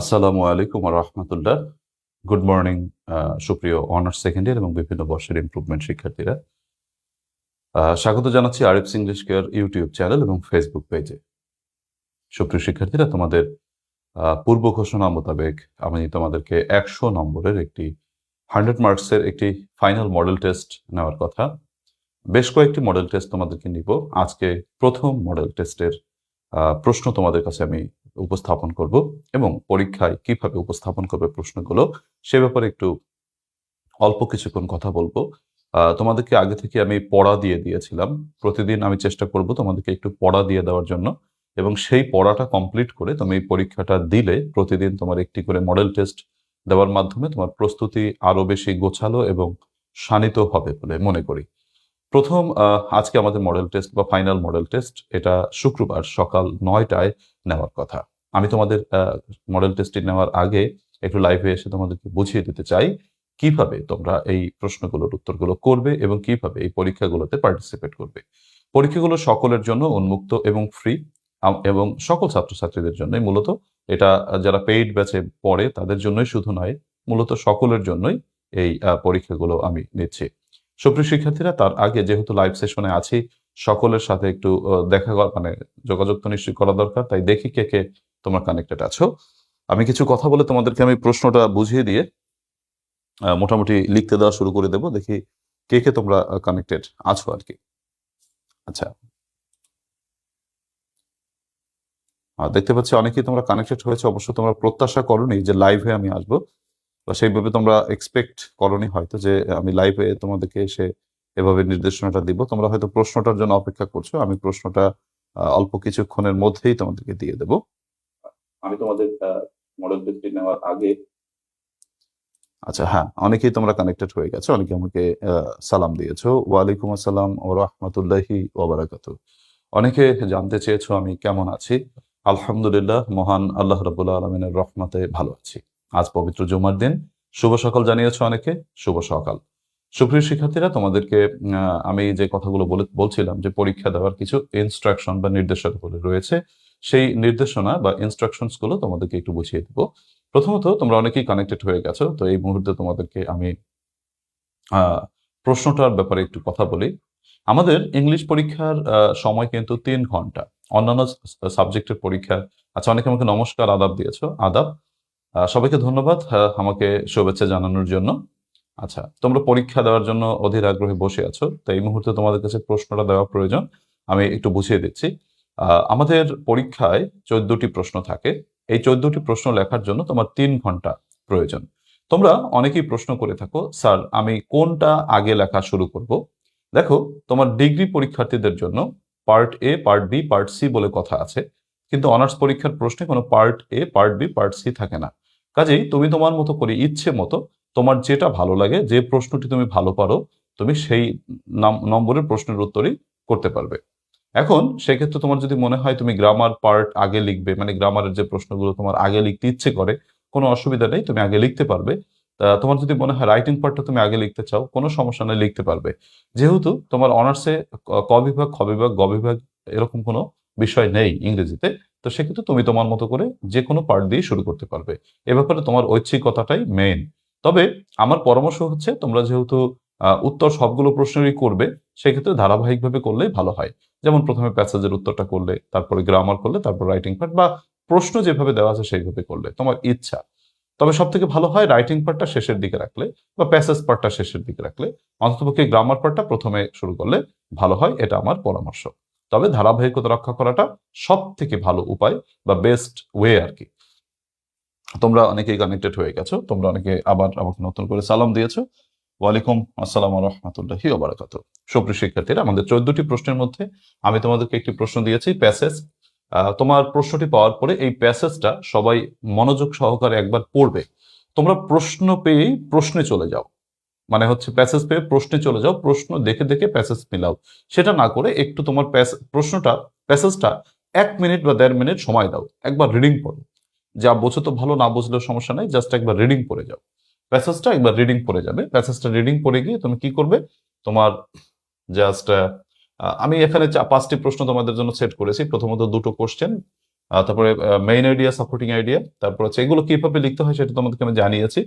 আসসালামু আলাইকুম রহমতুল্লাহ। গুড মর্নিং সুপ্রিয় অনার্স সেকেন্ড ইয়ার এবং বিভিন্ন বর্ষের ইমপ্রুভমেন্ট শিক্ষার্থীরা। স্বাগত জানাচ্ছি Arif's English care YouTube channel এবং ফেসবুক পেজে সুপ্রিয় শিক্ষার্থীরা, তোমাদের পূর্ব ঘোষণা মোতাবেক আমি তোমাদেরকে একশো নম্বরের একটি হান্ড্রেড মার্কসের একটি ফাইনাল মডেল টেস্ট নেওয়ার কথা। বেশ কয়েকটি মডেল টেস্ট তোমাদেরকে নিব। আজকে প্রথম মডেল টেস্টের প্রশ্ন তোমাদের কাছে আমি উপস্থাপন করব এবং পরীক্ষায় কীভাবে উপস্থাপন করবে প্রশ্নগুলো সে ব্যাপারে একটু অল্প কিছুক্ষণ কথা বলব। তোমাদেরকে আগে থেকে আমি পড়া দিয়ে দিয়েছিলাম। প্রতিদিন আমি চেষ্টা করব তোমাদেরকে একটু পড়া দিয়ে দেওয়ার জন্য এবং সেই পড়াটা কমপ্লিট করে তুমি পরীক্ষাটা দিলে প্রতিদিন তোমার একটি করে মডেল টেস্ট দেওয়ার মাধ্যমে তোমার প্রস্তুতি আরও বেশি গোছালো এবং শানিত হবে বলে মনে করি। প্রথম আজকে আমাদের মডেল টেস্ট বা ফাইনাল মডেল টেস্ট এটা শুক্রবার সকাল নয়টায় নেওয়ার কথা। আমি তোমাদের মডেল টেস্টটি নেওয়ার আগে একটু লাইভে এসে তোমাদেরকে বুঝিয়ে দিতে চাই, কীভাবে তোমরা এই প্রশ্নগুলোর উত্তরগুলো করবে এবং কীভাবে এই পরীক্ষাগুলোতে পার্টিসিপেট করবে। পরীক্ষাগুলো সকলের জন্য উন্মুক্ত এবং ফ্রি এবং সকল ছাত্রছাত্রীদের জন্যই মূলত, এটা যারা পেইড ব্যাচে পড়ে তাদের জন্যই শুধু নয়, মূলত সকলের জন্যই এই পরীক্ষাগুলো আমি নিচ্ছি। সুপ্রিয় শিক্ষার্থীরা, তার আগে যেহেতু লাইভ সেশনে আছি, সকলের সাথে একটু দেখা মানে যোগাযোগ তো নিশ্চয়ই করা দরকার, তাই দেখি কে কে তোমরা কানেক্টেড আছো। আমি কিছু কথা বলে তোমাদেরকে আমি প্রশ্নটা বুঝিয়ে দিয়ে মোটামুটি লিখতে দেওয়া শুরু করে দেবো, দেখি কে কে তোমরা কানেক্টেড আছো আর কি। আচ্ছা। দেখতে পাচ্ছি অনেকেই তোমরা কানেক্টেড হয়েছে, অবশ্য তোমরা প্রত্যাশা করনি যে লাইভে আমি আসব। সেইভাবে তোমরা এক্সপেক্ট করনি হয়তো যে আমি লাইভে তোমাদেরকে এসে এভাবে নির্দেশনাটা দিব। তোমরা হয়তো প্রশ্নটার জন্য অপেক্ষা করছ আমি প্রশ্নটা অল্প কিছুক্ষণের মধ্যেই তোমাদেরকে দিয়ে দেব। আমি তোমাদের মডেল টেস্টটি নেওয়ার আগে আচ্ছা হ্যাঁ অনেকেই তোমরা কানেক্টেড হয়ে গেছো অনেকে আমাকে সালাম দিয়েছ। ওয়ালাইকুম আসসালাম ও রহমতুল্লাহি ওবারাকাতু অনেকে জানতে চেয়েছো আমি কেমন আছি। আলহামদুলিল্লাহ মহান আল্লাহ রাবুল্লাহ আলমিনের রহমতে ভালো আছি। আজ পবিত্র জুমার দিন। শুভ সকাল জানিয়েছো অনেকে, শুভ সকাল। সুপ্রিয় শিক্ষার্থীরা, তোমাদেরকে আমি যে কথাগুলো বলে, বলছিলাম যে পরীক্ষা দেওয়ার কিছু ইনস্ট্রাকশন বা নির্দেশনাগুলো রয়েছে, সেই নির্দেশনা বা ইনস্ট্রাকশনসগুলো তোমাদেরকে একটু বুঝিয়ে দেবো। প্রথমত, তোমরা অনেকেই কানেক্টেড হয়ে গেছো, তো এই মুহূর্তে তোমাদেরকে আমি প্রশ্নটার ব্যাপারে একটু কথা বলি। আমাদের ইংলিশ পরীক্ষার সময় কিন্তু তিন ঘণ্টা। অন্যান্য সাবজেক্টের পরীক্ষা আচ্ছা অনেকে আমাকে নমস্কার, আদাব দিয়েছ। আদাব সবাইকে ধন্যবাদ আহ, আমাকে শুভেচ্ছা জানানোর জন্য। আচ্ছা তোমরা পরীক্ষা দেওয়ার জন্য অধীর আগ্রহে বসে আছো তো এই মুহূর্তে তোমাদের কাছে প্রশ্নটা দেওয়া প্রয়োজন আমি একটু বুঝিয়ে দিচ্ছি। আমাদের পরীক্ষায় চোদ্দটি প্রশ্ন থাকে এই চোদ্দটি প্রশ্ন লেখার জন্য তোমার তিন ঘণ্টা প্রয়োজন। তোমরা অনেকেই প্রশ্ন করে থাকো স্যার আমি কোনটা আগে লেখা শুরু করব? দেখো তোমার ডিগ্রি পরীক্ষার্থীদের জন্য part A part B part C বলে কথা আছে কিন্তু অনার্স পরীক্ষার প্রশ্নে কোনো part A part B part C থাকে না। কাজেই তুমি তোমার মতো করে ইচ্ছে মতো তোমার যেটা ভালো লাগে, যে প্রশ্নটি তুমি ভালো পারো, তুমি সেই নাম- নম্বরের প্রশ্নের উত্তরই করতে পারবে। এখন সেক্ষেত্রে তোমার যদি মনে হয় তুমি গ্রামার পার্ট আগে লিখবে মানে গ্রামারের যে প্রশ্নগুলো তোমার আগে লিখতে ইচ্ছে করে, কোনো অসুবিধা নেই, তুমি আগে লিখতে পারবে। তোমার যদি মনে হয় রাইটিং পার্টটা তুমি আগে লিখতে চাও, কোনো সমস্যা নেই, লিখতে পারবে। যেহেতু তোমার অনার্সে ক বিভাগ, খ বিভাগ, গ বিভাগ এরকম কোনো বিষয় নেই ইংরেজিতে তো সেক্ষেত্রে তুমি তোমার মতো করে যে কোনো পার্ট দিয়ে শুরু করতে পারবে। এ ব্যাপারে তোমার ঐচ্ছিকতাটাই মেইন তবে আমার পরামর্শ হচ্ছে তোমরা যেহেতু উত্তর সবগুলো প্রশ্নেরই করবে, সেক্ষেত্রে ধারাবাহিকভাবে করলেই ভালো হয়। যেমন প্রথমে প্যাসেজের উত্তরটা করলে, তারপরে গ্রামার করলে, তারপর রাইটিং পার্ট বা প্রশ্ন যেভাবে দেওয়া আছে সেইভাবে করলে, তোমার ইচ্ছা। তবে সব থেকে ভালো হয় রাইটিং পার্টটা শেষের দিকে রাখলে বা প্যাসেজ পার্টটা শেষের দিকে রাখলে, অন্ততপক্ষে গ্রামার পার্টটা প্রথমে শুরু করলে ভালো হয়, এটা আমার পরামর্শ। তবে ধারাবাহিকতা রক্ষা করাটা সব থেকে ভালো উপায় বা বেস্ট ওয়ে আর কি তোমরা অনেকেই কানেক্টেড হয়ে গেছো, তোমরা অনেকে আবার আমাকে নতুন করে সালাম দিয়েছ। ওয়ালাইকুম আসসালাম রহমতুল্লাহি ওবরাকাত। সুপ্রিয় শিক্ষার্থীরা, আমাদের চোদ্দটি প্রশ্নের মধ্যে আমি তোমাদেরকে একটি প্রশ্ন দিয়েছি প্যাসেজ তোমার প্রশ্নটি পাওয়ার পরে এই প্যাসেজটা সবাই মনোযোগ সহকারে একবার পড়বে। তোমরা প্রশ্ন পেয়েই প্রশ্নে চলে যাও। মানে হচ্ছে প্যাসেজ পেয়ে প্রশ্নে চলে যাও, প্রশ্ন দেখে দেখে প্যাসেজ মিলাও। সেটা না করে একটু তোমার প্রশ্নটা প্যাসেজটা এক মিনিট বা দেড় মিনিট সময় দাও, একবার রিডিং পড়ো। যা বোঝো তো ভালো, না বুঝলেও সমস্যা নাই জাস্ট একবার রিডিং পড়ে যাও। প্যাসেজটা একবার রিডিং পড়ে যাবে প্যাসেজটা রিডিং পড়ে গিয়ে তুমি কি করবে? তোমার জাস্ট আমি এখানে পাঁচটি প্রশ্ন তোমাদের জন্য সেট করেছি। প্রথমত দুটো কোশ্চেন তারপরে মেইন আইডিয়া সাপোর্টিং আইডিয়া তারপর হচ্ছে এগুলো কীভাবে লিখতে হয় সেটা তোমাদেরকে আমি জানিয়েছি।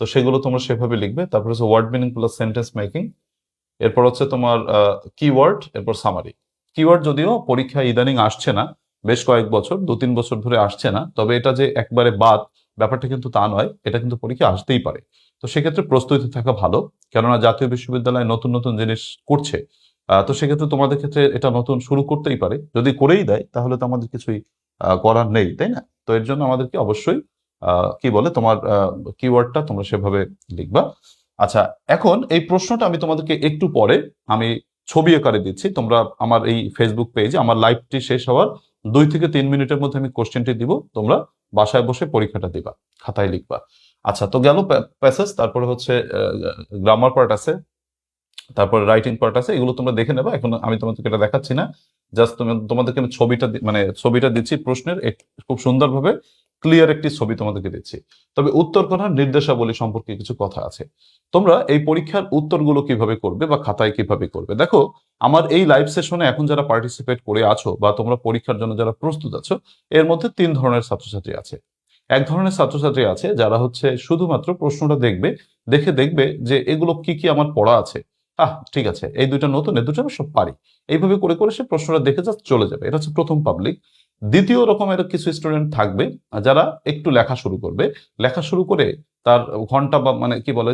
তো সেগুলো তোমরা সেভাবে লিখবে। তারপর হচ্ছে word meaning plus sentence making এরপর হচ্ছে তোমার কিওয়ার্ড এরপর সামারি কিওয়ার্ড যদিও পরীক্ষা ইদানিং আসছে না, বেশ কয়েক বছর, দু তিন বছর ধরে আসছে না, তবে এটা যে একবারে বাদ, ব্যাপারটা কিন্তু তা নয়, এটা কিন্তু পরীক্ষা আসতেই পারে। তো সেক্ষেত্রে প্রস্তুতি থাকা ভালো, কেননা জাতীয় বিশ্ববিদ্যালয় নতুন নতুন জিনিস করছে তো সেক্ষেত্রে তোমাদের ক্ষেত্রে এটা নতুন শুরু করতেই পারে। যদি করেই দেয়, তাহলে তো আমাদের কিছুই করার নেই, তাই না? তো এর জন্য আমাদেরকে অবশ্যই কি বলে তোমার কিওয়ার্ডটা তোমরা সেভাবে লিখবা। আচ্ছা এখন এই প্রশ্নটা আমি তোমাদেরকে একটু পরে আমি ছবি আকারে দিচ্ছি। তোমরা আমার এই ফেসবুক পেজে আমার লাইভটি শেষ হওয়ার দুই থেকে তিন মিনিটের মধ্যে আমি কোশ্চেনটি দিব। তোমরা বাসায় বসে পরীক্ষাটা দিবা, খাতায় লিখবা। আচ্ছা তো গেল প্যাসেজ তারপরে হচ্ছে গ্রামার পার্ট আছে, তারপরে রাইটিং পার্ট আছে, এগুলো তোমরা দেখে নেবা। এখন আমি তোমাদেরকে এটা দেখাচ্ছি না। জাস্ট তোমাদেরকে আমি ছবিটা মানে ছবিটা দিচ্ছি প্রশ্নের খুব সুন্দরভাবে। ক্লিয়ার একটি ছবি তোমাদেরকে দিচ্ছি। তবে উত্তর করার নির্দেশাবলী সম্পর্কে কিছু কথা আছে। তোমরা এই পরীক্ষার উত্তরগুলো কীভাবে করবে বা খাতায় কীভাবে করবে? দেখো, আমার এই লাইভ সেশনে এখন যারা পার্টিসিপেট করে আছো বা তোমরা পরীক্ষার জন্য যারা প্রস্তুত আছো, এর মধ্যে তিন ধরনের ছাত্রছাত্রী আছে। এক ধরনের ছাত্রছাত্রী আছে যারা হচ্ছে শুধুমাত্র প্রশ্নটা দেখবে, দেখে দেখবে যে এগুলো কি কি আমার পড়া আছে। আহ, ঠিক আছে, এই দুইটা নতুন, এই দুটো আমি সব পারি। এইভাবে করে করে সে প্রশ্নটা দেখে যা চলে যাবে। এটা হচ্ছে প্রথম পাবলিক দ্বিতীয় রকমের কিছু স্টুডেন্ট থাকবে যারা একটু লেখা শুরু করবে। লেখা শুরু করে তার ঘণ্টা বা মানে কি বলে,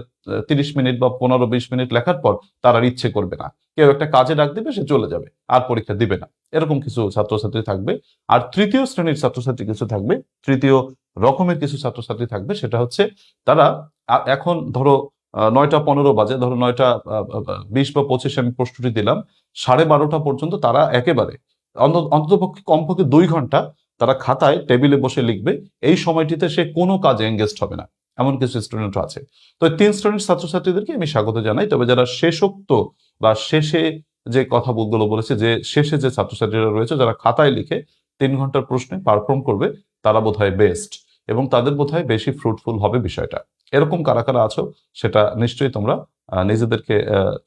তিরিশ মিনিট বা পনেরো বিশ মিনিট লেখার পর তার আর ইচ্ছে করবে না। কেউ একটা কাজে ডাক দেবে, সে চলে যাবে, আর পরীক্ষা দিবে না। এরকম কিছু ছাত্রছাত্রী থাকবে। আর তৃতীয় শ্রেণির ছাত্রছাত্রী কিছু থাকবে। তৃতীয় রকমের কিছু ছাত্রছাত্রী থাকবে, সেটা হচ্ছে তারা এখন ধরো নয়টা পনেরো বাজে, ধরো নয়টা বিশ বা পঁচিশে আমি প্রশ্নটি দিলাম, সাড়ে বারোটা পর্যন্ত তারা একেবারে অন্ততপক্ষে কমপক্ষে দুই ঘণ্টা তারা খাতায় টেবিলে বসে লিখবে, এই সময়টিতে সে কোনো কাজে এঙ্গেজড হবে না। এমন কিছু স্টুডেন্ট আছে। তো তিন শ্রেণির ছাত্রছাত্রীদেরকে আমি স্বাগত জানাই। তবে যারা শেষোক্ত বা শেষে যে কথাগুলো বলেছে, যে শেষে যে ছাত্রছাত্রীরা রয়েছে, যারা খাতায় লিখে তিন ঘণ্টার প্রশ্নে পারফর্ম করবে, তারা বোধহয় বেস্ট এবং তাদের বোধহয় বেশি ফ্রুটফুল হবে বিষয়টা। এরকম কারা কারা আছো, সেটা নিশ্চয়ই তোমরা নিজেদেরকে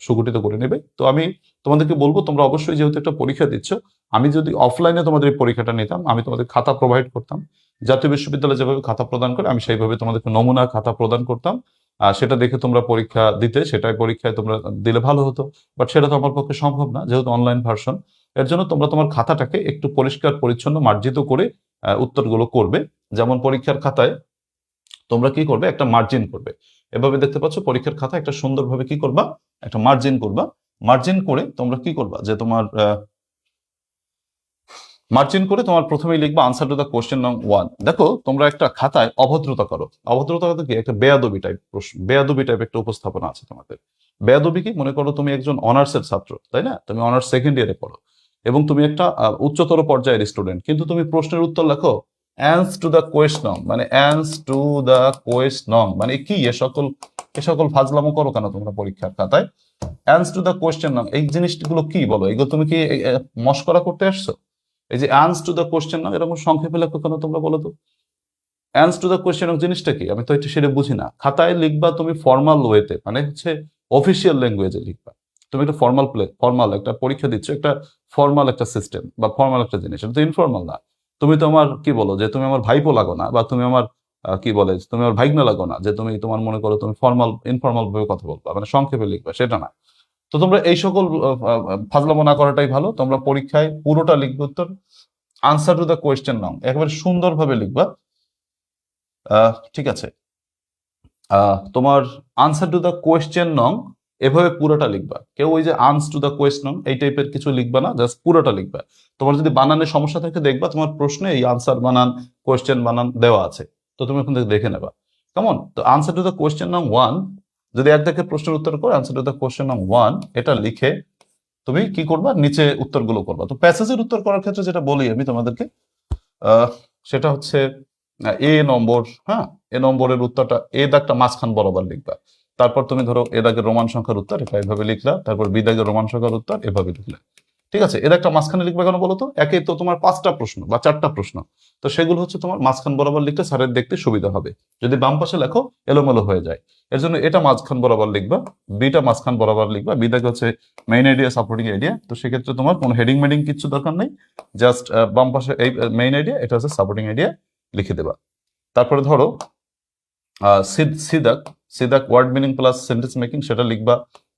সুগঠিত করে নেবে। তো আমি তোমাদেরকে বলব, তোমরা অবশ্যই যেহেতু একটা পরীক্ষা দিচ্ছ, আমি যদি অফলাইনে তোমাদের এই পরীক্ষাটা নিতাম, আমি তোমাদের খাতা প্রোভাইড করতাম। জাতীয় বিশ্ববিদ্যালয় যেভাবে খাতা প্রদান করে, আমি সেইভাবে তোমাদেরকে নমুনা খাতা প্রদান করতাম। আর সেটা দেখে তোমরা পরীক্ষা দিতে, সেটাই পরীক্ষায় তোমরা দিলে ভালো হতো। বাট সেটা তো আমার পক্ষে সম্ভব না, যেহেতু অনলাইন ভার্সন এর জন্য তোমরা তোমার খাতাটাকে একটু পরিষ্কার, পরিচ্ছন্ন, মার্জিত করে উত্তরগুলো করবে। যেমন পরীক্ষার খাতায় তোমরা কি করবে? একটা মার্জিন করবে। এভাবে দেখতে পাচ্ছ, পরীক্ষার খাতা একটা সুন্দরভাবে কি করবা? একটা মার্জিন করবা। মার্জিন করে তোমরা কি করবা? যে তোমার মার্জিন করে তোমার প্রথমেই লিখবা আনসার টু দ্য কোশ্চেন নং ওয়ান দেখো, তোমরা একটা খাতায় অভদ্রতা করো। অভদ্রতা কি? একটা বেয়াদবি টাইপ প্রশ্ন, বেয়াদবি টাইপ একটা উপস্থাপনা আছে তোমাদের। বেয়াদবি কি? মনে করো তুমি একজন অনার্সের ছাত্র, তাই না? তুমি অনার্স সেকেন্ড ইয়ারে পড়ো। এবং তুমি একটা উচ্চতর পর্যায়ের স্টুডেন্ট কিন্তু তুমি প্রশ্নের উত্তর লেখো অ্যান্স টু দ্য কোয়েশনং মানে অ্যান্স টু দ্য কোয়েশনং মানে কি, এ সকল এ সকল ফাজলামো করো কেন তোমরা পরীক্ষার খাতায়? অ্যান্স টু দ্য কোয়েশ্চেন নং এই জিনিসগুলো কি বলো? এগুলো তুমি কি মস্করা করতে আসছো এই যে অ্যান্স টু দ্য কোয়েশ্চেন নং এরকম সংক্ষেপে লেখো কেন তোমরা বলো তো? অ্যান্স টু দ্য কোয়েশ্চেন নং জিনিসটা কি? আমি তো এটা সেটা বুঝি না। খাতায় লিখবা তুমি ফর্মাল ওয়েতে মানে হচ্ছে অফিসিয়াল ল্যাঙ্গুয়েজে লিখবা। তুমি একটা ফর্মাল প্লে ফর্মাল একটা পরীক্ষা দিচ্ছ, একটা ফর্মাল একটা সিস্টেম বা ফর্মাল একটা জিনিস। এটা তো ইনফর্মাল না। তুমি তো আমার, কি বলো, যে তুমি আমার ভাইপো লাগো না, বা তুমি আমার কি বলে, তুমি আমার ভাইগনা লাগো না, যে তুমি তোমার মনে করো তুমি ফর্মাল ইনফর্মাল ভাবে কথা বলবা মানে সংক্ষেপে লিখবা, সেটা না। তো তোমরা এই সকল ফাজলামো না করাটাই ভালো, তোমরা পরীক্ষায় পুরোটা লিখবে উত্তর আনসার টু দ্য কোয়েশ্চেন নাও একেবারে সুন্দরভাবে লিখবা। ঠিক আছে। তোমার আনসার টু দ্য কোয়েশ্চেন নং এভাবে পুরোটা লিখবা। কেউ ওই যে আনস টু দ্য কোয়েশ্চন এই টাইপের কিছু লিখবা না জাস্ট পুরোটা লিখবা। তোমার যদি বানানের সমস্যা থাকে দেখবা, তোমার প্রশ্নে এই আনসার বানান কোয়েশ্চেন বানান দেওয়া আছে। তো তুমি ওখান থেকে দেখে নেবা। কেমন তো আনসার টু দ্য কোয়েশ্চেন নাম ওয়ান যদি এক দেখে প্রশ্নের উত্তর করে আনসার টু দ্য কোয়েশ্চেন নাম ওয়ান এটা লিখে তুমি কি করবা? নিচে উত্তরগুলো করবা। তো প্যাসেজের উত্তর করার ক্ষেত্রে যেটা বলি আমি তোমাদেরকে সেটা হচ্ছে এ নম্বর হ্যাঁ? এ নম্বরের উত্তরটা এ দাগটা মাঝখান বরাবর লিখবা। তারপর তুমি ধরো এ দাগের রোমান সংখ্যার উত্তর এটা এভাবে লিখলা, তারপর বি দাগের রোমান সংখ্যার উত্তর, এভাবে লিখলা। ঠিক আছে? এর একটা মাঝখানে লিখবে কেন বলো তো? একে তো তোমার পাঁচটা প্রশ্ন বা চারটা প্রশ্ন। তো সেগুলো হচ্ছে তোমার মাঝখান বরাবর লিখলে স্যারের দেখতে সুবিধা হবে। যদি বাম পাশে লেখো, এলোমেলো হয়ে যায়। এর জন্য এটা মাঝখান বরাবর লিখবা, বিটা মাঝখান বরাবর লিখবা। বিটাকে হচ্ছে মেইন আইডিয়া সাপোর্টিং আইডিয়া তো সেক্ষেত্রে তোমার কোনো হেডিং মেডিং কিছু দরকার নেই। জাস্ট বাম পাশে এই মেইন আইডিয়া এটা হচ্ছে সাপোর্টিং আইডিয়া লিখে দেবা। তারপরে ধরো সিদাক সিদাক word meaning plus sentence making সেটা লিখবা।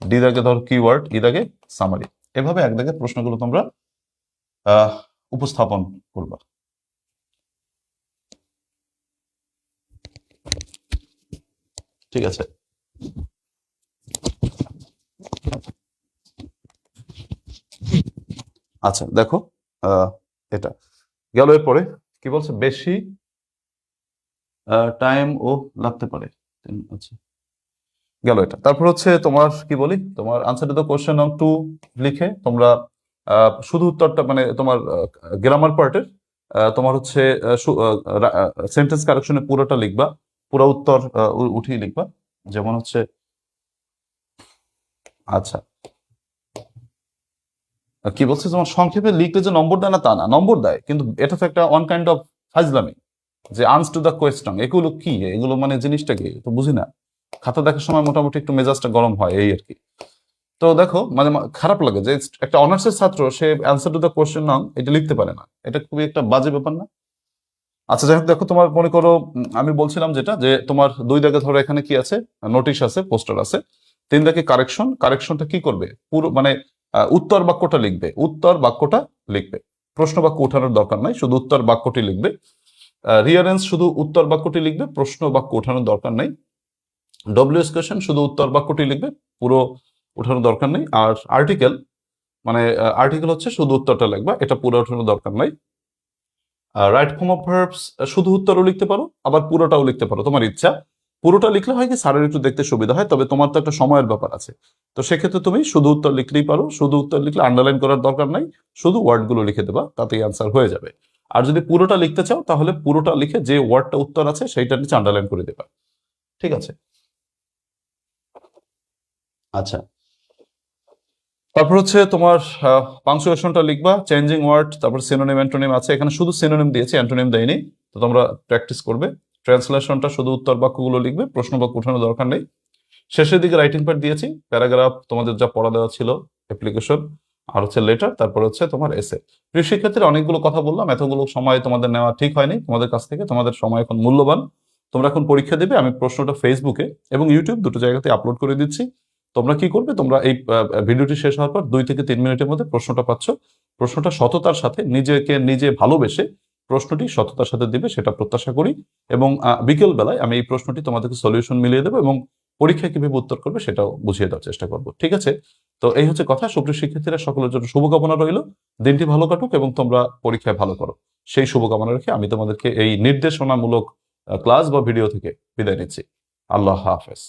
ডি দাগে ধরো কিওয়ার্ড ই দাগে সামারি এভাবে এক দাগে প্রশ্নগুলো তোমরা উপস্থাপন করবা। ঠিক আছে? আচ্ছা দেখো এটা। গেল এরপরে, কি বলছে? বেশি টাইম ও লাগতে পারে। আচ্ছা। গেল এটা। তারপর হচ্ছে তোমার কি বলি? তোমার আনসার টু কোশ্চেন নং টু লিখে তোমরা শুধু উত্তরটা মানে তোমার গ্রামার পার্টের তোমার হচ্ছে সেন্টেন্স কারেকশনে পুরোটা লিখবা, পুরো উত্তর উঠিয়ে লিখবা। যেমন হচ্ছে আচ্ছা। কি বলছে? তোমার সংক্ষেপে লিখলে যে নম্বর দেয় না তা না। নম্বর দেয়, কিন্তু এটা তো একটা অন কাইন্ড অফ ফাজলামি, যে আনস টু দ্য কোয়েশ্চন এগুলো কি? এগুলো মানে জিনিসটা কি? তো বুঝি না। খাতা দেখার সময় মোটামুটি একটু মেজাজটা গরম হয়, এই আর কি। তো দেখো মানে খারাপ লাগে যে একটা অনার্সের ছাত্র, সে অ্যান্সার টু দ্য কোয়েশ্চেন নাম এটা লিখতে পারে না। এটা খুবই একটা বাজে ব্যাপার না। আচ্ছা যাই হোক, দেখো, তোমার মনে করো আমি বলছিলাম যেটা, যে তোমার দুই দাগে ধরো এখানে কি আছে? নোটিশ আছে পোস্টার আছে। তিন দাগে কারেকশন কারেকশনটা কি করবে? পুরো মানে উত্তর বাক্যটা লিখবে। উত্তর বাক্যটা লিখবে। প্রশ্ন বাক্য উঠানোর দরকার নাই, শুধু উত্তর বাক্যটি লিখবে। রিয়ারেন্স শুধু উত্তর বাক্যটি লিখবে, প্রশ্ন বাক্য উঠানোর দরকার নেই। ডব্লিউএস কোয়েশন শুধু উত্তর বাক্যটি লিখবে, পুরো উঠানোর দরকার নেই। আর আর্টিকেল মানে আর্টিকেল হচ্ছে শুধু উত্তরটা লিখবা, এটা পুরো উঠানোর দরকার নাই। রাইট ফর্ম অফ ভার্বস শুধু উত্তরও লিখতে পারো, আবার পুরোটাও লিখতে পারো, তোমার ইচ্ছা। পুরোটা লিখলে হয় কি, স্যারের একটু দেখতে সুবিধা হয়, তবে তোমার তো একটা সময়ের ব্যাপার আছে। তো সেক্ষেত্রে তুমি শুধু উত্তর লিখলেই পারো, শুধু উত্তর লিখলে আন্ডারলাইন করার দরকার নাই, শুধু ওয়ার্ডগুলো লিখে দেবা, তাতেই অ্যান্সার হয়ে যাবে। আর যদি পুরোটা লিখতে চাও, তাহলে পুরোটা লিখে যে ওয়ার্ডটা উত্তর আছে, সেইটার নিচে আন্ডারলাইন করে দেবা। ঠিক আছে? আচ্ছা। তারপর হচ্ছে তোমার পাংচুয়েশনটা লিখবা চেঞ্জিং ওয়ার্ড তারপর সিনোনিম অ্যান্টোনিম আছে। এখানে শুধু সিনোনিম দিয়েছে অ্যান্টোনিম দেয়নি। তো তোমরা প্র্যাকটিস করবে। ট্রান্সলেশনটা শুধু উত্তর বাক্যগুলো লিখবে, প্রশ্ন বাক্য উঠানোর দরকার নেই। শেষের দিকে রাইটিং প্যাড দিয়েছি প্যারাগ্রাফ তোমাদের যা পড়া দেওয়া ছিল অ্যাপ্লিকেশন আর হচ্ছে লেটার তারপর হচ্ছে তোমার এসে প্রিয় শিক্ষার্থীরা অনেকগুলো কথা বললাম, এতগুলো সময় তোমাদের নেওয়া ঠিক হয়নি, তোমাদের কাছ থেকে। তোমাদের সময় এখন মূল্যবান। তোমরা এখন পরীক্ষা দেবে, আমি প্রশ্নটা ফেসবুকে এবং ইউটিউব দুটো জায়গাতে আপলোড করে দিচ্ছি। তোমরা কি করবে? তোমরা এই ভিডিওটি শেষ হওয়ার পর দুই থেকে তিন মিনিটের মধ্যে প্রশ্নটা পাচ্ছ। প্রশ্নটা সততার সাথে, নিজেকে নিজে ভালোবেসে প্রশ্নটি সততার সাথে দিবে, সেটা প্রত্যাশা করি। এবং বিকেল বেলায় আমি এই প্রশ্নটি তোমাদেরকে সলিউশন মিলিয়ে দেবো এবং পরীক্ষায় কীভাবে উত্তর করবে সেটাও বুঝিয়ে দেওয়ার চেষ্টা করব। ঠিক আছে? তো এই হচ্ছে কথা। সুপ্রিয় শিক্ষার্থীরা, সকলের জন্য শুভকামনা রইল। দিনটি ভালো কাটুক এবং তোমরা পরীক্ষায় ভালো করো। সেই শুভকামনা রেখে আমি তোমাদেরকে এই নির্দেশনামূলক ক্লাস বা ভিডিও থেকে বিদায় নিচ্ছি। আল্লাহ হাফেজ।